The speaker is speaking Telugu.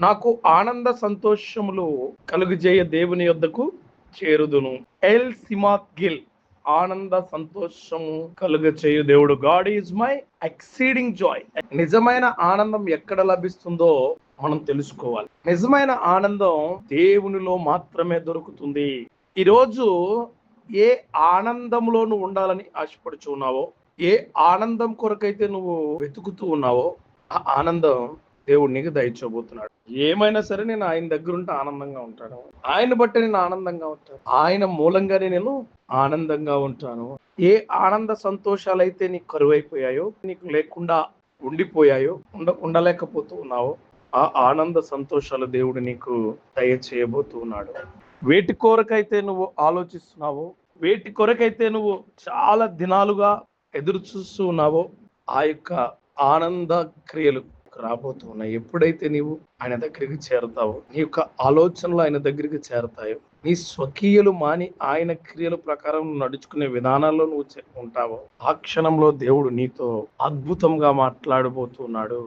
నాకు ఆనంద సంతోషములు కలుగుజేయ దేవుని యొద్దకు చేరుదును. ఎల్ సిమాత్ గిల్ ఆనంద సంతోషము కలుగచేయు దేవుడు. God is my exceeding joy. నిజమైన ఆనందం ఎక్కడ లభిస్తుందో మనం తెలుసుకోవాలి. నిజమైన ఆనందం దేవునిలో మాత్రమే దొరుకుతుంది. ఈరోజు ఏ ఆనందంలో నువ్వు ఉండాలని ఆశపడుచున్నావో ఏ ఆనందం కొరకైతే నువ్వు వెతుకుతూ ఉన్నావో ఆ ఆనందం దేవుడు నీకు దయచోబోతున్నాడు ఏమైనా సరే నేను ఆయన దగ్గర ఉంటే ఆనందంగా ఉంటాను. ఆయన బట్టి నేను ఆనందంగా ఉంటాను. ఆయన మూలంగానే నేను ఆనందంగా ఉంటాను. ఏ ఆనంద సంతోషాలు అయితే నీకు కరువైపోయాయో నీకు లేకుండా ఉండిపోయాయో ఉండ ఉండలేకపోతూ ఉన్నావో ఆ ఆనంద సంతోషాలు దేవుడు నీకు దయచేయబోతూ ఉన్నాడు వేటి కొరకైతే నువ్వు ఆలోచిస్తున్నావో వేటి కొరకైతే నువ్వు చాలా దినాలుగా ఎదురు చూస్తూ ఉన్నావో ఆ యొక్క ఆనంద క్రియలు రాబోతూ ఉన్నాయి. ఎప్పుడైతే నీవు ఆయన దగ్గరికి చేరతావో నీ యొక్క ఆలోచనలు ఆయన దగ్గరికి చేరతాయో నీ స్వకీయులు మాని ఆయన క్రియల ప్రకారం నడుచుకునే విధానాల్లో నువ్వు ఉంటావో ఆ క్షణంలో దేవుడు నీతో అద్భుతంగా మాట్లాడబోతున్నాడు.